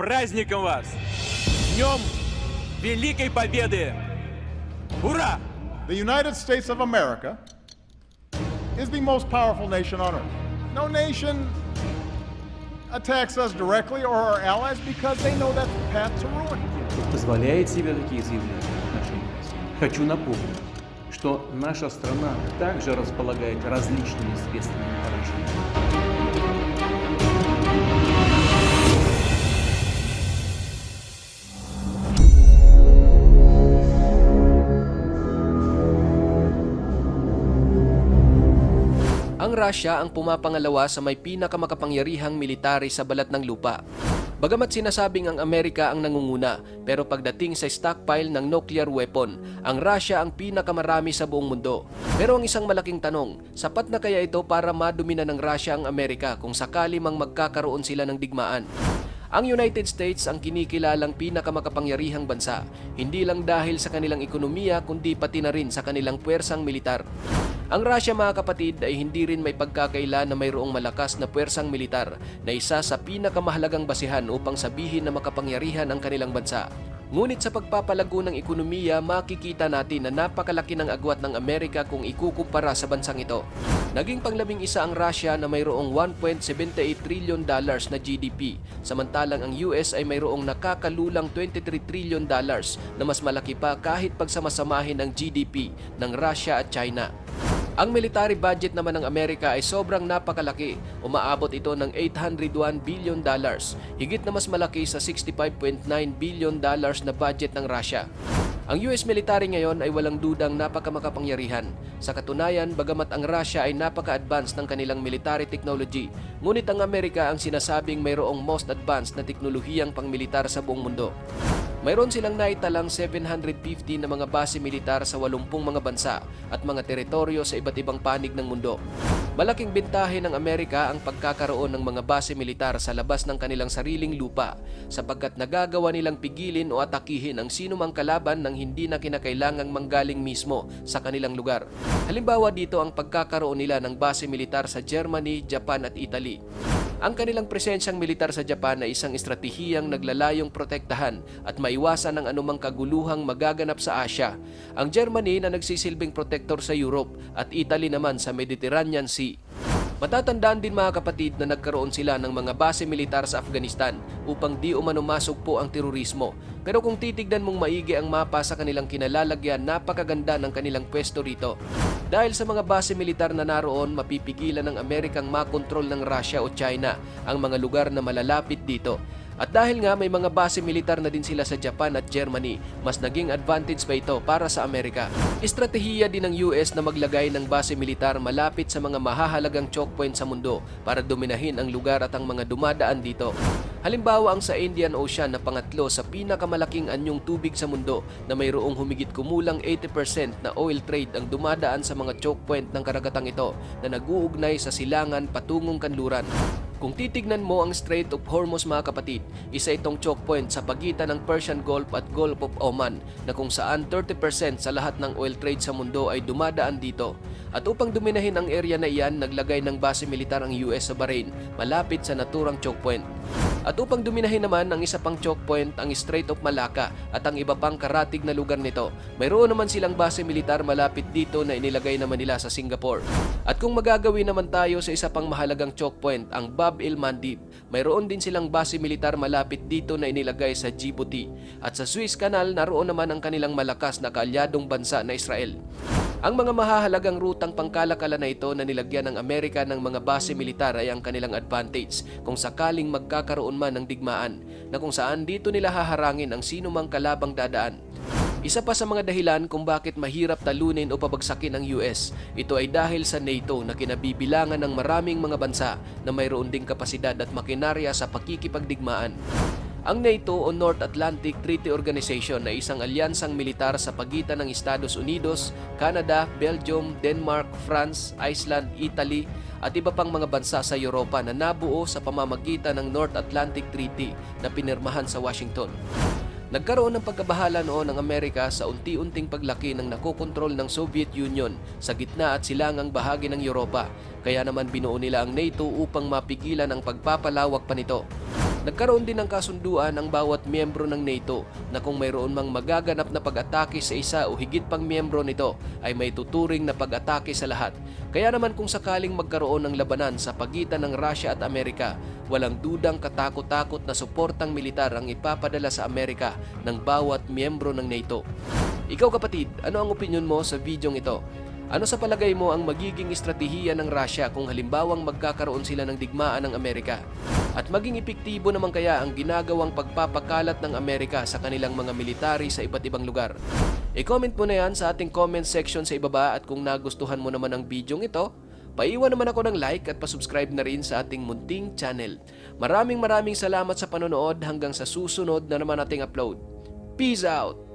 праздником вас! Днем Великой Победы! Ура! The United States of America is the most powerful nation on earth. No nation attacks us directly or our allies because they know that's the path to ruin. позволяет себе такие заявления в отношении. Хочу напомнить, что наша страна также располагает различными средствами Ang Russia ang pumapangalawa sa may pinakamakapangyarihang military sa balat ng lupa. Bagamat sinasabing ang Amerika ang nangunguna, pero pagdating sa stockpile ng nuclear weapon, ang Russia ang pinakamarami sa buong mundo. Pero ang isang malaking tanong, sapat na kaya ito para madumina ng Russia ang Amerika kung sakali mang magkakaroon sila ng digmaan? Ang United States ang kinikilalang pinakamakapangyarihang bansa, hindi lang dahil sa kanilang ekonomiya kundi pati na rin sa kanilang puwersang militar. Ang Russia mga kapatid ay hindi rin may pagkakaila na mayroong malakas na puwersang militar na isa sa pinakamahalagang basihan upang sabihin na makapangyarihan ang kanilang bansa. Ngunit sa pagpapalago ng ekonomiya, makikita natin na napakalaki ng agwat ng Amerika kung ikukumpara sa bansang ito. Naging panglabing isa ang Russia na mayroong 1.78 trillion dollars na GDP, samantalang ang US ay mayroong nakakalulang 23 trillion dollars na mas malaki pa kahit pagsamasamahin ang GDP ng Russia at China. Ang military budget naman ng Amerika ay sobrang napakalaki. Umaabot ito ng 801 billion dollars, higit na mas malaki sa 65.9 billion dollars na budget ng Russia. Ang US military ngayon ay walang dudang napakamakapangyarihan. Sa katunayan, bagamat ang Russia ay napaka-advanced ng kanilang military technology, ngunit ang Amerika ang sinasabing mayroong most advanced na teknolohiyang pangmilitar sa buong mundo. Mayroon silang naitalang 750 na mga base militar sa 80 mga bansa at mga teritoryo sa iba't ibang panig ng mundo. Malaking bintahe ng Amerika ang pagkakaroon ng mga base militar sa labas ng kanilang sariling lupa sapagkat nagagawa nilang pigilin o atakihin ang sino mang kalaban nang hindi na kinakailangang manggaling mismo sa kanilang lugar. Halimbawa dito ang pagkakaroon nila ng base militar sa Germany, Japan at Italy. Ang kanilang presensyang militar sa Japan ay isang estratehiyang naglalayong protektahan at maiwasan ang anumang kaguluhang magaganap sa Asya. Ang Germany na nagsisilbing protector sa Europe at Italy naman sa Mediterranean Sea. Matatandaan din mga kapatid na nagkaroon sila ng mga base militar sa Afghanistan upang di umanumasok po ang terorismo. Pero kung titignan mong maigi ang mapa sa kanilang kinalalagyan, napakaganda ng kanilang pwesto rito. Dahil sa mga base militar na naroon, mapipigilan ng Amerikang makontrol ng Russia o China ang mga lugar na malalapit dito. At dahil nga may mga base militar na din sila sa Japan at Germany, mas naging advantage pa ito para sa Amerika. Estratehiya din ng US na maglagay ng base militar malapit sa mga mahahalagang choke point sa mundo para dominahin ang lugar at ang mga dumadaan dito. Halimbawa ang sa Indian Ocean na pangatlo sa pinakamalaking anyong tubig sa mundo na mayroong humigit kumulang 80% na oil trade ang dumadaan sa mga choke point ng karagatang ito na nag-uugnay sa silangan patungong kanluran. Kung titignan mo ang Strait of Hormuz mga kapatid, isa itong choke point sa pagitan ng Persian Gulf at Gulf of Oman na kung saan 30% sa lahat ng oil trade sa mundo ay dumadaan dito. At upang duminahin ang area na iyan, naglagay ng base militar ang US sa Bahrain malapit sa naturang choke point. At upang duminahin naman ang isa pang choke point, ang Strait of Malacca at ang iba pang karatig na lugar nito, mayroon naman silang base militar malapit dito na inilagay naman nila sa Singapore. At kung magagawin naman tayo sa isa pang mahalagang choke point, ang Bab el Mandeb, mayroon din silang base militar malapit dito na inilagay sa Djibouti. At sa Suez Canal, naroon naman ang kanilang malakas na kaalyadong bansa na Israel. Ang mga mahahalagang rutang pangkalakala na ito na nilagyan ng Amerika ng mga base militar ay ang kanilang advantage kung sakaling magkakaroon man ng digmaan na kung saan dito nila haharangin ang sino mang kalabang dadaan. Isa pa sa mga dahilan kung bakit mahirap talunin o pabagsakin ang US, ito ay dahil sa NATO na kinabibilangan ng maraming mga bansa na mayroon ding kapasidad at makinarya sa pakikipagdigmaan. Ang NATO o North Atlantic Treaty Organization ay isang alyansang militar sa pagitan ng Estados Unidos, Canada, Belgium, Denmark, France, Iceland, Italy at iba pang mga bansa sa Europa na nabuo sa pamamagitan ng North Atlantic Treaty na pinirmahan sa Washington. Nagkaroon ng pagkabahala noon ng Amerika sa unti-unting paglaki ng nakokontrol ng Soviet Union sa gitna at silangang bahagi ng Europa. Kaya naman binuo nila ang NATO upang mapigilan ang pagpapalawak pa nito. Nagkaroon din ng kasunduan ang bawat miyembro ng NATO na kung mayroon mang magaganap na pag-atake sa isa o higit pang miyembro nito ay may tuturing na pag-atake sa lahat. Kaya naman kung sakaling magkaroon ng labanan sa pagitan ng Russia at Amerika, walang dudang katakot-takot na suportang militar ang ipapadala sa Amerika ng bawat miyembro ng NATO. Ikaw kapatid, ano ang opinion mo sa videong ito? Ano sa palagay mo ang magiging estratehiya ng Russia kung halimbawang magkakaroon sila ng digmaan ng Amerika? At maging epektibo naman kaya ang ginagawang pagpapakalat ng Amerika sa kanilang mga military sa iba't ibang lugar? I-comment mo na yan sa ating comment section sa ibaba at kung nagustuhan mo naman ang videong ito, paiwan naman ako ng like at pasubscribe na rin sa ating munting channel. Maraming maraming salamat sa panonood hanggang sa susunod na naman ating upload. Peace out!